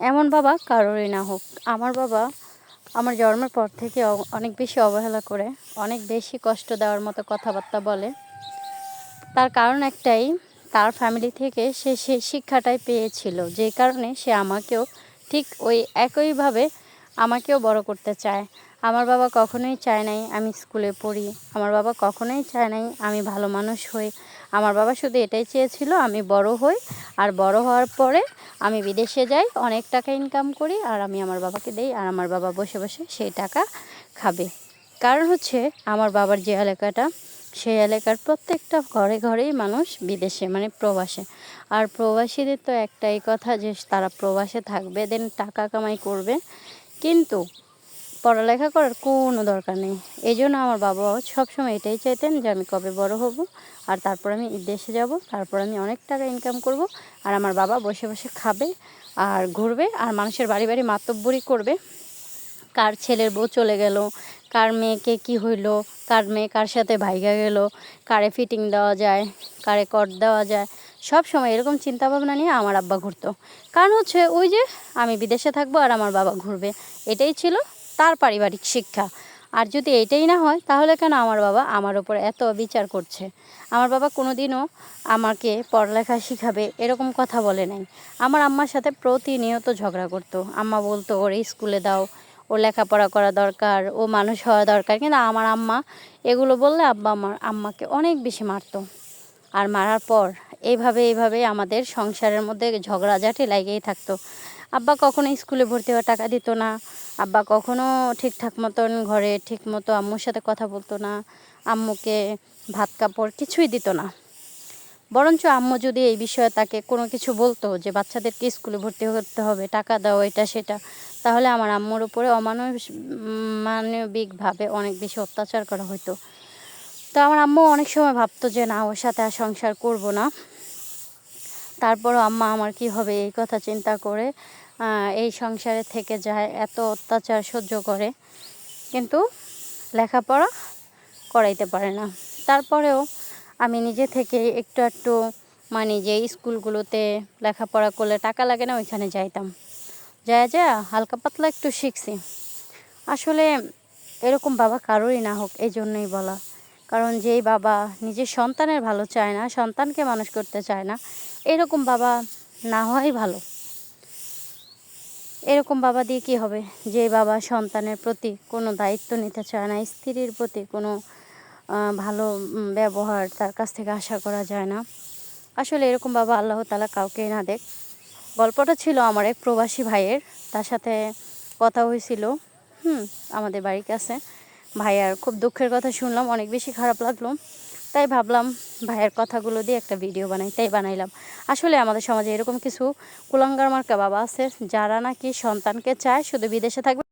এমন বাবা কারোরই না হোক। আমার বাবা আমার জন্মের পর থেকে অনেক বেশি অবহেলা করে, অনেক বেশি কষ্ট দেওয়ার মতো কথাবার্তা বলে। তার কারণ একটাই, তার ফ্যামিলি থেকে সে সে শিক্ষাটাই পেয়েছিল। যে কারণে সে আমাকেও ঠিক ওই একইভাবে আমাকেও বড় করতে চায়। আমার বাবা কখনোই চায় নাই আমি স্কুলে পড়ি। আমার বাবা কখনোই চায় নাই আমি ভালো মানুষ হই। আমার বাবা শুধু এটাই চেয়েছিল আমি বড় হই আর বড় হওয়ার পরে আমি বিদেশে যাই, অনেক টাকা ইনকাম করি আর আমি আমার বাবাকে দেই আর আমার বাবা বসে বসে সেই টাকা খাবে। কারণ হচ্ছে আমার বাবার যে এলাকাটা, সেই এলাকার প্রত্যেকটা ঘরে ঘরেই মানুষ বিদেশে মানে প্রবাসে। আর প্রবাসীদের তো একটাই কথা যে তারা প্রবাসে থাকবে, দেন টাকা কামাই করবে। কিন্তু পড়ালেখা করার কোনো দরকার নেই। এই জন্য আমার বাবাও সবসময় এটাই চাইতেন যে আমি কবে বড় হব, আর তারপর আমি দেশে যাব, তারপর আমি অনেক টাকা ইনকাম করব, আর আমার বাবা বসে বসে খাবে আর ঘুরবে, আর মানুষের বাড়ি বাড়ি মাতব্বরি করবে। কার ছেলের বউ চলে গেল, কার মেয়েকে কি হইল, কার মেয়ে কার সাথে ভাইগা গেল, কারে ফিটিং দেওয়া যায়, কারে কট দেওয়া যায় সব সময় এরকম চিন্তা ভাবনা নিয়ে আমার আব্বা ঘুরতো। কারণ হচ্ছে ওই যে আমি বিদেশে থাকব আর আমার বাবা ঘুরবে, এটাই ছিল তার পারিবারিক শিক্ষা। আর যদি এটাই না হয়, তাহলে কেন আমার বাবা আমার ওপর এত বিচার করছে? আমার বাবা কোনোদিনও আমাকে পড়ালেখা শিখাবে এরকম কথা বলে নাই। আমার আম্মার সাথে প্রতিনিয়ত ঝগড়া করতো। আম্মা বলতো, ওর স্কুলে দাও, ও লেখাপড়া করা দরকার, ও মানুষ হওয়া দরকার। কিন্তু আমার আম্মা এগুলো বললে আব্বা আমার আম্মাকে অনেক বেশি মারতো। আর মারার পর এইভাবে এইভাবে আমাদের সংসারের মধ্যে ঝগড়াঝাটি লাগেই থাকতো। আব্বা কখনো স্কুলে ভর্তি হওয়ার টাকা দিত না। আব্বা কখনো ঠিকঠাক মতন ঘরে ঠিক মতো আম্মুর সাথে কথা বলতো না। আম্মুকে ভাত, কাপড় কিছুই দিত না। বরঞ্চ আম্মু যদি এই বিষয়ে তাকে কোনো কিছু বলতো যে, বাচ্চাদেরকে স্কুলে ভর্তি করতে হবে, টাকা দাও, এটা, সেটা, তাহলে আমার আম্মুর উপরে অমানবিক মানবিকভাবে অনেক বেশি অত্যাচার করা হতো তো আমার আম্মু অনেক সময় ভাবতো যে, না, ওর সাথে আর সংসার করব না। তারপরও আম্মা আমার কি হবে এই কথা চিন্তা করে এই সংসারে থেকে যায়, এত অত্যাচার সহ্য করে। কিন্তু লেখাপড়া করাইতে পারে না। তারপরেও আমি নিজে থেকে একটু একটু মানে যে স্কুলগুলোতে লেখাপড়া করলে টাকা লাগে না, ওইখানে যাইতাম। যা যা হালকা পাতলা একটু শিখছি। আসলে এরকম বাবা কারোরই না হোক, এই জন্যই বলা। কারণ যেই বাবা নিজের সন্তানের ভালো চায় না, সন্তানকে মানুষ করতে চায় না, এরকম বাবা না হওয়াই ভালো। এরকম বাবা দিয়ে কি হবে? যে বাবা সন্তানের প্রতি কোনো দায়িত্ব নিতে চায় না, স্ত্রীর প্রতি কোনো ভালো ব্যবহার তার কাছ থেকে আশা করা যায় না। আসলে এরকম বাবা আল্লাহ তালা কাউকেই না দেখ। গল্পটা ছিল আমার এক প্রবাসী ভাইয়ের, তার সাথে কথা হয়েছিল। হুম, আমাদের বাড়ির কাছে। ভাইয়ার খুব দুঃখের কথা শুনলাম, অনেক বেশি খারাপ লাগল। তাই ভাবলাম ভাইয়ের কথাগুলো দিয়ে একটা ভিডিও বানাই, তাই বানাইলাম। আসলে আমাদের সমাজে এরকম কিছু কুলাঙ্গার মার্কা বাবা আছে, যারা নাকি সন্তানকে চায় শুধু বিদেশে থাকবে